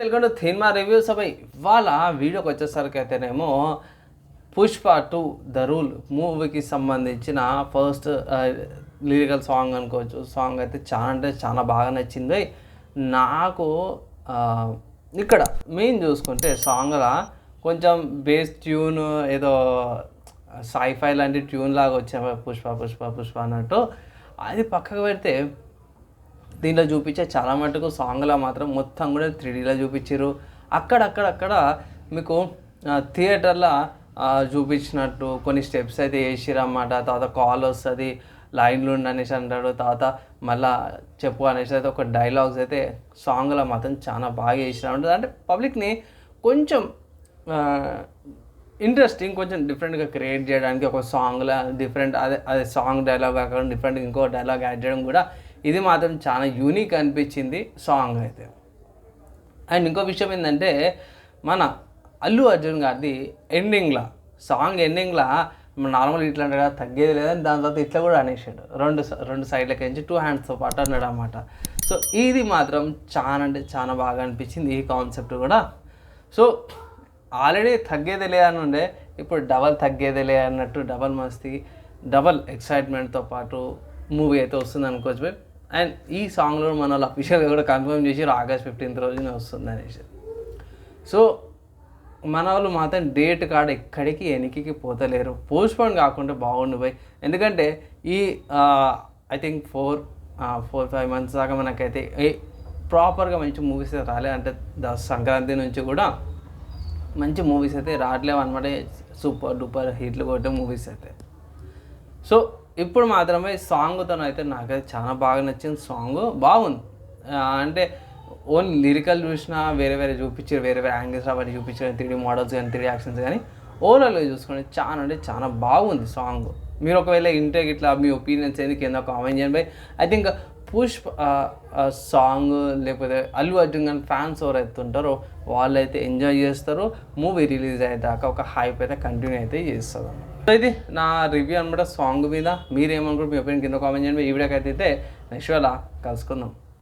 Welcome to థిన్మా reviews అవి ఇవాళ వీడియోకి వచ్చేసరికి అయితేనేమో పుష్ప టూ ద రూల్ మూవీకి సంబంధించిన ఫస్ట్ లిరికల్ సాంగ్ అనుకోవచ్చు. సాంగ్ అయితే చాలా అంటే చాలా బాగా నచ్చింది. నాకు ఇక్కడ మెయిన్ చూసుకుంటే సాంగ్లా కొంచెం బేస్ ట్యూన్ ఏదో సైఫై లాంటి ట్యూన్ లాగా వచ్చే పుష్ప పుష్ప పుష్ప అన్నట్టు. అది పక్కకు పెడితే దీంట్లో చూపించే చాలా మటుకు సాంగ్లో మాత్రం మొత్తం కూడా త్రీడీలో చూపించారు అక్కడక్కడక్కడ మీకు థియేటర్లో చూపించినట్టు కొన్ని స్టెప్స్ అయితే వేసిరు అన్నమాట తర్వాత కాల్ వస్తుంది లైన్లు ఉండి అనేసి అంటాడు. తర్వాత మళ్ళా చెప్పు అనేసి అయితే ఒక డైలాగ్స్ అయితే సాంగ్లో మాత్రం చాలా బాగా వేసిన ఉంటుంది అంటే పబ్లిక్ని కొంచెం ఇంట్రెస్టింగ్ కొంచెం డిఫరెంట్గా క్రియేట్ చేయడానికి ఒక సాంగ్లో డిఫరెంట్ అదే అదే సాంగ్ డైలాగ్ కాకుండా డిఫరెంట్ ఇంకో డైలాగ్ యాడ్ చేయడం కూడా ఇది మాత్రం చాలా యూనిక్ అనిపించింది సాంగ్ అయితే. అండ్ ఇంకో విషయం ఏంటంటే మన అల్లు అర్జున్ గారిది ఎండింగ్లో సాంగ్ ఎండింగ్లో నార్మల్ ఇట్లా అంటాడు తగ్గేది లేదని దాని తర్వాత ఇట్లా కూడా అనేసాడు. రెండు స- రెండు సైడ్లకి నుంచి టూ హ్యాండ్స్తో పాటు అన్నాడు అనమాట సో ఇది మాత్రం చాలా అంటే చాలా బాగా అనిపించింది ఈ కాన్సెప్ట్ కూడా. సో ఆల్రెడీ తగ్గేది లే అని ఉండే ఇప్పుడు డబల్ తగ్గేది లే అన్నట్టు డబల్ మస్తీ డబల్ ఎక్సైట్మెంట్తో పాటు మూవీ అయితే వస్తుంది అనుకోవచ్చు. అండ్ ఈ సాంగ్లో మన వాళ్ళు అఫీషియల్గా కూడా కన్ఫర్మ్ చేసి ఆగస్ట్ ఫిఫ్టీన్త్ రోజున వస్తుంది అనేసి. సో మన వాళ్ళు మాత్రం డేట్ కాడ ఎక్కడికి ఎనికికి పోతలేరు. పోస్ట్పోన్ కాకుండా బాగుండు పోయి ఎందుకంటే ఈ I think four four five months దాకా మనకైతే ఏ ప్రాపర్గా మంచి మూవీస్ అయితే రాలే. అంటే ద సంక్రాంతి నుంచి కూడా మంచి మూవీస్ అయితే రావట్లేవు అనమాట సూపర్ డూపర్ హిట్లు కొట్టే మూవీస్ అయితే. సో ఇప్పుడు మాత్రమే సాంగ్తో అయితే నాకైతే చాలా బాగా నచ్చింది సాంగ్. బాగుంది. అంటే ఓన్లీ లిరికల్ చూసినా వేరే వేరే చూపించారు వేరే వేరే యాంగిల్స్ అవన్నీ చూపించారు త్రీ మోడల్స్ కానీ త్రీ యాక్షన్స్ కానీ ఓవరాల్గా చూసుకుంటే చాలా అంటే చాలా బాగుంది సాంగ్. మీరు ఒకవేళ ఇంటే ఇట్లా మీ ఒపీనియన్స్ ఏంది కింద కామెంట్ చేయండి. Bye I think Pushpa song లేకపోతే అల్లు అర్జున్ కానీ ఫ్యాన్స్ ఎవరైతే ఉంటారో వాళ్ళైతే ఎంజాయ్ చేస్తారు. మూవీ రిలీజ్ అయ్యేదాకా ఒక హైప్ అయితే కంటిన్యూ అయితే చేస్తారు సో ఇది నా రివ్యూ అనమాట సాంగ్ మీద. మీరేమనుకుంటారు మీ ఒపీనియన్ కింద కామెంట్ చేయండి. ఈ వీడియోకి అయితే నెక్స్ట్ వేళ కలుసుకుందాం.